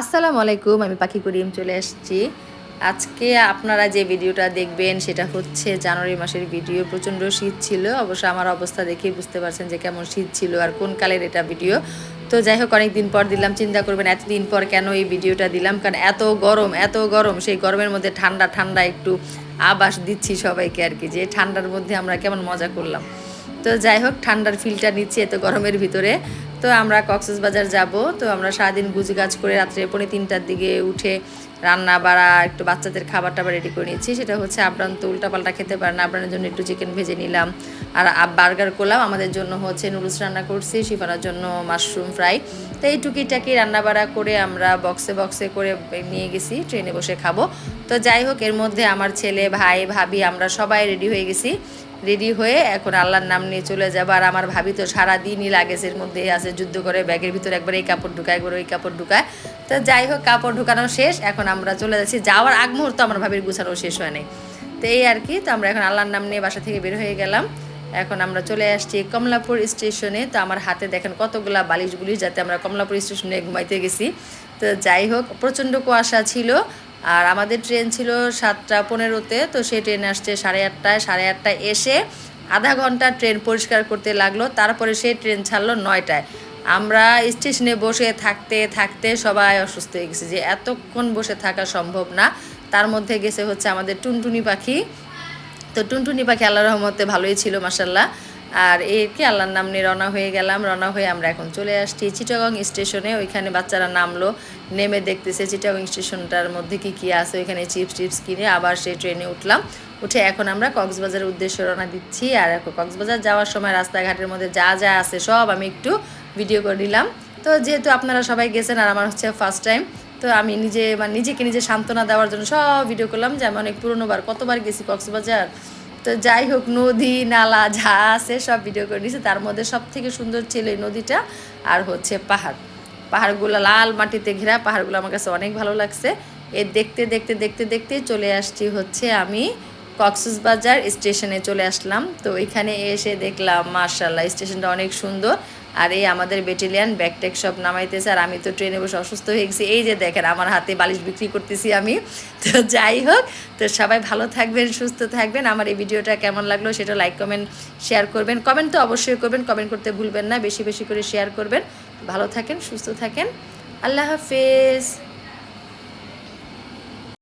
আসসালামু আলাইকুম, আমি পাখি করিম চলে এসেছি আজকে আপনারা যে ভিডিওটা দেখবেন, সেটা হচ্ছে জানুয়ারি মাসের ভিডিও। প্রচণ্ড শীত ছিল, অবশ্য আমার অবস্থা দেখেই বুঝতে পারছেন যে কেমন শীত ছিল আর কোন কালের এটা ভিডিও। তো যাই হোক অনেক দিন পর দিলাম, চিন্তা করবেন এতদিন পর কেন এই ভিডিওটা দিলাম? কারণ এত গরম এত গরম, সেই গরমের মধ্যে ঠান্ডা ঠান্ডা একটু আবাস দিচ্ছি সবাইকে আর কি, যে ঠান্ডার মধ্যে আমরা কেমন মজা করলাম। তো যাই হোক, ঠান্ডার ফিলটা নিচ্ছি এত গরমের ভিতরে। তো আমরা কক্সবাজার যাব। তো আমরা সারাদিন গুজ গাছ করে রাত্রে পৌনে তিনটার দিকে উঠে রান্না বাড়া, একটু বাচ্চাদের খাবার টাবার রেডি করে নিচ্ছি। সেটা হচ্ছে আবরান তো উল্টাপাল্টা খেতে পারে না। আবরানের জন্য একটু চিকেন ভেজে নিলাম। আর বার্গার করলাম আমাদের জন্য হচ্ছে নুডলস রান্না করছি, শিফানার জন্য মাশরুম ফ্রাই তো এই টুকিটাকি রান্না বাড়া করে আমরা বক্সে বক্সে করে নিয়ে গেছি ট্রেনে বসে খাব। তো যাই হোক, এর মধ্যে আমার ছেলে, ভাই, ভাবি, আমরা সবাই রেডি হয়ে গেছি। রেডি হয়ে এখন আল্লাহর নাম নিয়ে চলে যাব। আর আমার ভাবি তো সারাদিনই লাগেজের মধ্যে আছে, যুদ্ধ করে ব্যাগের ভিতরে একবার এই কাপড় ঢুকায়, একবার ওই কাপড় ঢুকায়। তো যাই হোক, কাপড় ঢুকানো শেষ, এখন আমরা চলে যাচ্ছি। যাওয়ার আগ মুহূর্ত আমার ভাবির গুছানো শেষ হয় নাই। তো এই আর কি, তো আমরা এখন আল্লাহর নাম নিয়ে বাসা থেকে বের হয়ে গেলাম। এখন আমরা চলে আসছি কমলাপুর স্টেশনে। তো আমার হাতে দেখেন কতগুলা বালিশ বুলিশ যাতে আমরা কমলাপুর স্টেশনে ঘুমাইতে গেছি। তো যাই হোক, প্রচণ্ড কুয়াশা ছিল। আর আমাদের ট্রেন ছিল সাতটা পনেরোতে, তো সেই ট্রেন আসছে সাড়ে আটটায়। সাড়ে আটটায় এসে আধা ঘণ্টা ট্রেন পরিষ্কার করতে লাগল, তারপরে সেই ট্রেন ছাড়লো নয়টায়। আমরা স্টেশনে বসে থাকতে থাকতে সবাই অসুস্থ হয়ে গেছি যে এতক্ষণ বসে থাকা সম্ভব না। তার মধ্যে গেছে হচ্ছে আমাদের টুনটুনি পাখি। তো টুনটুনি পাখি আল্লাহ রহমতে ভালোই ছিল মাসাল্লাহ আর এই কি আল্লাহর নাম নিয়ে রওনা হয়ে গেলাম। রওনা হয়ে আমরা এখন চলে আসছি চিটাগং স্টেশনে। ওইখানে বাচ্চারা নামলো, নেমে দেখতেছে চিটাগং স্টেশনটার মধ্যে কি কি আছে। ওইখানে চিপস টিপস কিনে আবার সেই ট্রেনে উঠলাম। উঠে এখন আমরা কক্সবাজারের উদ্দেশ্যে রওনা দিচ্ছি। আর কক্সবাজার যাওয়ার সময় রাস্তাঘাটের মধ্যে যা যা আছে সব আমি একটু ভিডিও করে নিলাম। তো যেহেতু আপনারা সবাই গেছেন আর আমার হচ্ছে ফার্স্ট টাইম তো আমি নিজে মানে নিজেকে নিজে সান্ত্বনা দেওয়ার জন্য সব ভিডিও করলাম যে আমি অনেক পুরোনোবার কতবার গেছি কক্সবাজার? তো যাই হোক, নদী, নালা যা আছে সব ভিডিও করে নিয়েছে। তার মধ্যে সব থেকে সুন্দর ছিল এই নদীটা আর হচ্ছে পাহাড়। পাহাড়গুলো লাল মাটিতে ঘেরা, পাহাড়গুলো আমার কাছে অনেক ভালো লাগছে। এ দেখতে দেখতে দেখতে দেখতে চলে আসছি হচ্ছে আমি কক্সবাজার স্টেশনে চলে আসলাম। তো এখানে এসে দেখলাম মার্শাল্লাহ স্টেশনটা অনেক সুন্দর। আর এই আমাদের ব্যাটেলিয়ান ব্যাকটেক সব নামাইতেছে আর আমি তো ট্রেনে বসে অসুস্থ হয়ে গেছি। এই যে দেখেন, আমার হাতে বালিশ বিক্রি করতেছি আমি। তো যাই হোক, তো সবাই ভালো থাকবেন, সুস্থ থাকবেন। আমার এই ভিডিওটা কেমন লাগল সেটা লাইক কমেন্ট শেয়ার করবেন। কমেন্ট তো অবশ্যই করবেন কমেন্ট করতে ভুলবেন না, বেশি বেশি করে শেয়ার করবেন। ভালো থাকেন, সুস্থ থাকেন। আল্লাহ হাফেজ।